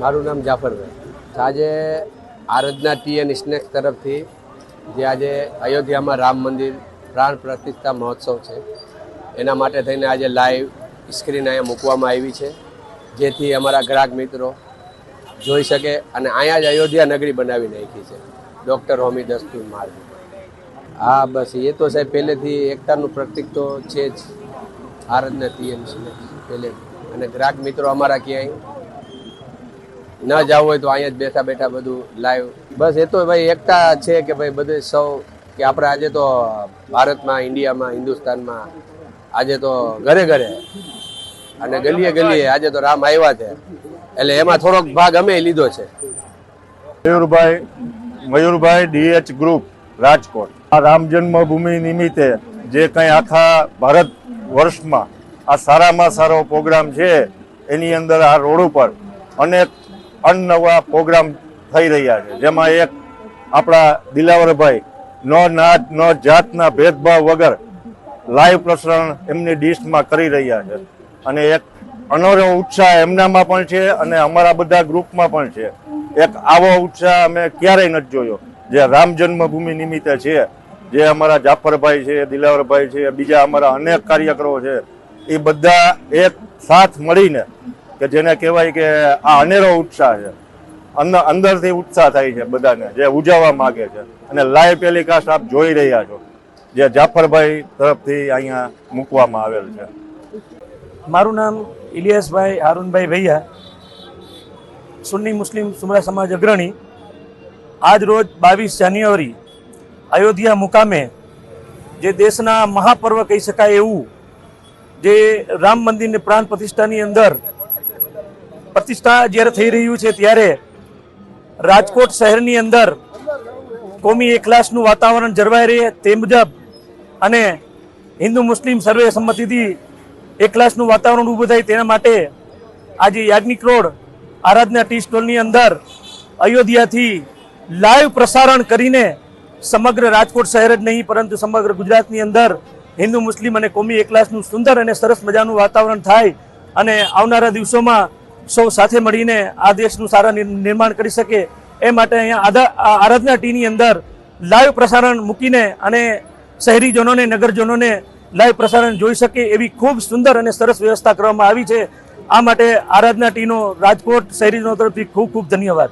મારું નામ જાફરભાઈ. આજે આરાધના ટી એન્ડ સ્નેક્સ તરફથી જે આજે અયોધ્યામાં રામ મંદિર પ્રાણ પ્રતિષ્ઠા મહોત્સવ છે, એના માટે થઈને આજે લાઈવ સ્ક્રીન અહીંયા મૂકવામાં આવી છે. જેથી અમારા ગ્રાહક મિત્રો જોઈ શકે અને અહીંયા જ અયોધ્યા નગરી બનાવી નાખી છે. ડૉક્ટર હોમી દસ્તુર માર્ગ. હા, બસ એ તો સાહેબ, પહેલેથી એકતાનું પ્રતિક તો છે જ. આરાધના ટી એન સ્નેક્સ પહેલે અને ગ્રાહક મિત્રો અમારા ક્યાંય ન જવું હોય તો અહીંયા જ બેઠા બેઠા બધું લાઈવ બસ એ તો ભાઈ એકતા છે કે ભાઈ બધે સૌ કે આપણે આજે તો ભારતમાં, ઇન્ડિયામાં, હિન્દુસ્તાનમાં આજે તો ઘરે ઘરે અને ગલીએ ગલીએ આજે તો રામ આવ્યા છે. એટલે એમાં થોડોક ભાગ અમે લીધો છે. Mayurbhai Mayurbhai DH group Rajkot. આ રામ જન્મભૂમિ નિમિત્તે જે કંઈ આખા ભારત વર્ષમાં આ સારામાં સારો પ્રોગ્રામ છે, એની અંદર આ રોડ ઉપર અનેક અનનવા પ્રોગ્રામ થઈ રહ્યા છે. જેમાં એક આપણા દિલાવરભાઈ, નો નાત, નો જાતના ભેદભાવ વગર લાઈવ પ્રસારણ એમની ડિશમાં કરી રહ્યા છે. અને એક અનોરો ઉત્સાહ એમનામાં પણ છે અને અમારા બધા ગ્રુપમાં પણ છે. એક આવો ઉત્સાહ અમે ક્યારેય નથી જોયો. જે રામ જન્મભૂમિ નિમિત્તે છે, જે અમારા જાફરભાઈ છે, દિલાવરભાઈ છે, બીજા અમારા અનેક કાર્યકરો છે, એ બધા એક સાથ મળીને કે જેને કહેવાય કે આ અનેરો ઉત્સાહ છે. અંદર અંદરથી ઉત્સાહ થાય છે બધાને, જે ઉજવવા માગે છે. અને લાઈવ ટેલિકાસ્ટ આપ જોઈ રહ્યા છો, જે જાફરભાઈ તરફથી અહીંયા મૂકવામાં આવેલ છે. મારું નામ ઇલિયાસભાઈ હારૂનભાઈ ભૈયા, સુન્ની મુસ્લિમ સુમરા સમાજ અગ્રણી. આજ રોજ બાવીસ જાન્યુઆરી, અયોધ્યા મુકામે, જે દેશના મહાપર્વ કહી શકાય એવું, જે રામ મંદિરની પ્રાણ પ્રતિષ્ઠાની અંદર પ્રતિષ્ઠા જ્યારે થઈ રહ્યું છે ત્યારે રાજકોટ શહેરની અંદર કોમી એકલાસનું વાતાવરણ જળવાઈ રહે તે મુજબ અને હિન્દુ મુસ્લિમ સર્વે સંમતિથી એકલાસનું વાતાવરણ ઊભું થાય તેના માટે આજે યાજ્ઞિક રોડ આરાધના ટી સ્ટોલની અંદર અયોધ્યાથી લાઈવ પ્રસારણ કરીને સમગ્ર રાજકોટ શહેર જ નહીં, પરંતુ સમગ્ર ગુજરાતની અંદર હિન્દુ મુસ્લિમ અને કોમી એકલાસનું સુંદર અને સરસ મજાનું વાતાવરણ થાય અને આવનારા દિવસોમાં સૌ સાથે મળીને આ દેશનું સારા નિર- નિર્માણ કરી શકે એ માટે અહીંયા આરાધના ટીની અંદર લાઈવ પ્રસારણ મૂકીને અને શહેરીજનોને, નગરજનોને લાઈવ પ્રસારણ જોઈ શકે એવી ખૂબ સુંદર અને સરસ વ્યવસ્થા કરવામાં આવી છે. આ માટે આરાધના ટીનો રાજકોટ શહેરીજનો તરફથી ખૂબ ખૂબ ધન્યવાદ.